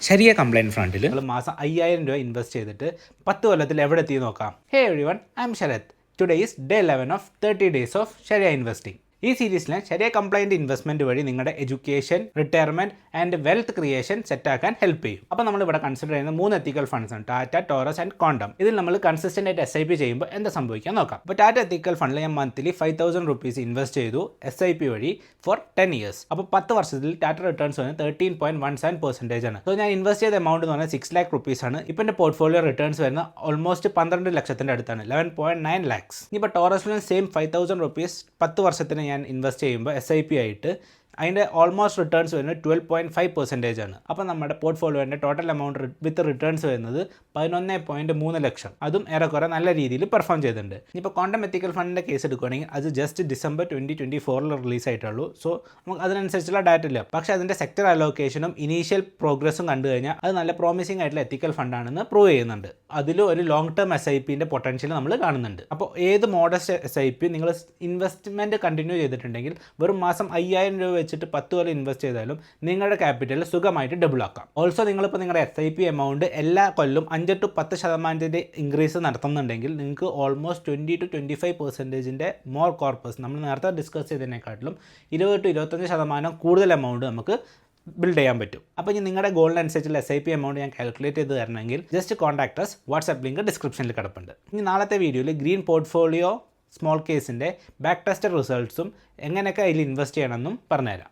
ശരിയ കംപ്ലൈന്റ് ഫ്രണ്ടിൽ നമ്മൾ മാസം അയ്യായിരം രൂപ ഇൻവെസ്റ്റ് ചെയ്തിട്ട് പത്ത് കൊല്ലത്തിൽ എവിടെ എത്തി നോക്കാം. Hey everyone I am Sharath today is day eleven of thirty days of ശരിയ ഇൻവെസ്റ്റിംഗ് ഈ സീരീസിലെ ചെറിയ കംപ്ലൈന്റ് ഇൻവെസ്റ്റ്മെന്റ് വഴി നിങ്ങളുടെ education retirement and wealth creation സെറ്റാക്കാൻ help ചെയ്യും. അപ്പോൾ നമ്മൾ ഇവിടെ കൺസിഡർ ചെയ്യുന്ന മൂന്ന് എത്തിക്കൽ ഫണ്ട്സ് ആണ്. ടാറ്റ ടോറസ് ആൻഡ് കോണ്ടം ഇതിൽ നമ്മൾ കൺസിസ്റ്റന്റ് ആയിട്ട് എസ് ഐ പി ചെയ്യുമ്പോൾ എന്താ സംഭവിക്കാൻ നോക്കാം. അപ്പോൾ ടാറ്റ എത്തിക്കൽ ഫണ്ടിൽ ഞാൻ monthly five thousand rupees invest ചെയ്തു എസ് ഐ പി വഴി ഫോർ ടെൻ ഇയേഴ്സ് അപ്പോൾ പത്ത് വർഷത്തിൽ ടാറ്റ റിട്ടേൺസ് വരുന്നത് thirteen point one seven percentage ആണ്. സോ ഞാൻ ഇൻവെസ്റ്റ് ചെയ്ത എമൗണ്ട് എന്ന് പറഞ്ഞാൽ സിക്സ് ലാക്ക് റുപ്പീസ് ആണ്. ഇപ്പം എന്റെ പോർട്ട്ഫോളിയോ റിട്ടേൺസ് വരുന്ന ഓൾമോസ്റ്റ് പന്ത്രണ്ട് ലക്ഷത്തിന്റെ അടുത്താണ്. ലെവൻ പോയിന്റ് നയൻ ലാക്സ് ഇപ്പോൾ ടോറസിലും സെയിം ഫൈവ് തൗസൻഡ് റുപ്പീസ് പത്ത് വർഷത്തിന് ഞാൻ ഇൻവെസ്റ്റ് ചെയ്യുമ്പോൾ എസ് ഐ പി ആയിട്ട് അതിന്റെ ഓൾമോസ്റ്റ് റിട്ടേൺസ് വരുന്നത് ട്വൽവ് പോയിന്റ് ഫൈവ് പെർസെന്റേജ് ആണ്. അപ്പോൾ നമ്മുടെ പോർട്ട്ഫോളിയോന്റെ ടോട്ടൽ എമൗണ്ട് വിത്ത് റിട്ടേൺസ് വരുന്നത് പതിനൊന്ന് പോയിന്റ് മൂന്ന് ലക്ഷം. അതും ഏറെക്കുറെ നല്ല രീതിയിൽ പെർഫോം ചെയ്തിട്ടുണ്ട്. ഇപ്പോൾ ക്വാണ്ടം എത്തിക്കൽ ഫണ്ടിന്റെ കേസ് എടുക്കുകയാണെങ്കിൽ അത് ജസ്റ്റ് ഡിസംബർ ട്വന്റി ട്വന്റി ഫോറിൽ റിലീസ് ആയിട്ടുള്ളൂ. സോ നമുക്ക് അതിനനുസരിച്ചുള്ള ഡാറ്റ ഇല്ല. പക്ഷേ അതിന്റെ സെക്ടർ അലോക്കേഷനും ഇനീഷ്യൽ പ്രോഗ്രസ്സും കണ്ടു കഴിഞ്ഞാൽ അത് നല്ല പ്രോമിസിംഗ് ആയിട്ടുള്ള എത്തിക്കൽ ഫണ്ടാണെന്ന് പ്രൂവ് ചെയ്യുന്നുണ്ട്. അതിലും ഒരു ലോങ് ടേം എസ് ഐ പിന്റെ പൊട്ടൻഷ്യൽ നമ്മൾ കാണുന്നുണ്ട്. അപ്പോൾ ഏത് മോഡസ്റ്റ് എസ് ഐ പി നിങ്ങൾ ഇൻവെസ്റ്റ്മെന്റ് കണ്ടിന്യൂ ചെയ്തിട്ടുണ്ടെങ്കിൽ വെറും മാസം അയ്യായിരം രൂപ വെച്ചിട്ട് പത്ത് കൊല്ലം ഇൻവെസ്റ്റ് ചെയ്താലും നിങ്ങളുടെ ക്യാപിറ്റൽ സുഖമായിട്ട് ഡബിൾ ആക്കാം. ഓൾസോ നിങ്ങളിപ്പോൾ നിങ്ങളുടെ എസ് ഐ പി എമൗണ്ട് എല്ലാ കൊല്ലം അഞ്ച് ടു പത്ത് ശതമാനത്തിന്റെ ഇൻക്രീസ് നടത്തുന്നുണ്ടെങ്കിൽ നിങ്ങൾക്ക് almost twenty two twenty five പെർസെന്റേജിന്റെ more corpus നമ്മൾ നേരത്തെ ഡിസ്കസ് ചെയ്തതിനെക്കാട്ടിലും ഇരുപത് ടു ഇരുപത്തഞ്ച് ശതമാനം കൂടുതൽ എമൗണ്ട് നമുക്ക് ബിൽഡ് ചെയ്യാൻ പറ്റും. അപ്പോൾ ഇനി നിങ്ങളുടെ ഗോളിനനുസരിച്ചുള്ള എസ് ഐ പി എമൗണ്ട് ഞാൻ കാൽക്കുലേറ്റ് ചെയ്ത് തരണമെങ്കിൽ just contact us WhatsApp link ഡിസ്ക്രിപ്ഷനിൽ കിടപ്പുണ്ട്. ഇനി നാളത്തെ വീഡിയോയിൽ ഗ്രീൻ പോർട്ട്ഫോളിയോ സ്മോൾ കേസിന്റെ ബാക്ക് ടെസ്റ്റ് റിസൾട്ട്സും എങ്ങനെയൊക്കെ അതിൽ ഇൻവെസ്റ്റ് ചെയ്യണമെന്നും പറഞ്ഞുതരാം.